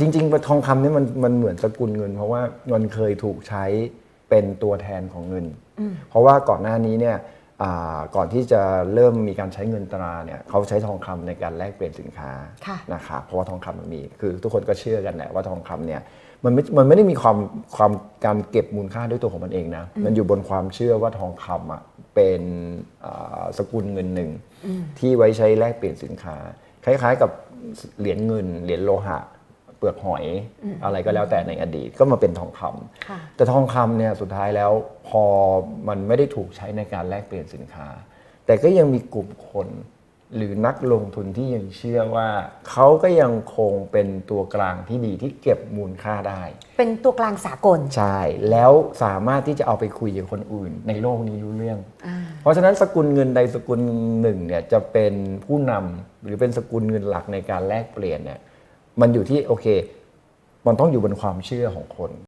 จริงๆทองคำเนี่ยมันมันเหมือนสกุลเงิน เพราะว่ามันเคยถูกใช้เป็นตัวแทนของเงิน เพราะว่าก่อนหน้านี้เนี่ยอ่าก่อนที่จะเริ่มมีการใช้เงินตราเนี่ยเขาใช้ทองคำในการแลกเปลี่ยนสินค้าค่ะนะครับเพราะว่าทองคำมันมีคือทุกคนก็เชื่อกันแหละว่าทองคำเนี่ยมันไม่มันไม่ได้มีความความการเก็บมูลค่าด้วยตัวของมันเองนะมันอยู่บนความเชื่อว่าทองคำอะเป็นอ่าสกุลเงินหนึ่งที่ไว้ใช้แลกเปลี่ยนสินค้า คล้ายๆกับเหรียญเงินเหรียญโลหะเป ลือกหอยอะไรก็แล้วแต่ในอดีตก็มาเป็นทองคำค่ะแต่ทองคำเนี่ยสุดท้ายแล้วพอมันไม่ได้ถูกใช้ในการแลกเปลี่ยนสินค้า แต่ก็ยังมีกลุ่มคนหรือนักลงทุนที่ยังเชื่อว่า เขาก็ยังคงเป็นตัวกลางที่ดีที่เก็บมูลค่าได้ เป็นตัวกลางสากล ใช่ แล้วสามารถที่จะเอาไปคุยกับคนอื่น ในโลกนี้รู้เรื่อง เพราะฉะนั้นสกุลเงินใดสกุลหนึ่งเนี่ยจะเป็นผู้นำหรือเป็นสกุลเงินหลักในการแลกเปลี่ยนเนี่ย มันอยู่ที่โอเค มันต้องอยู่บนความเชื่อของคน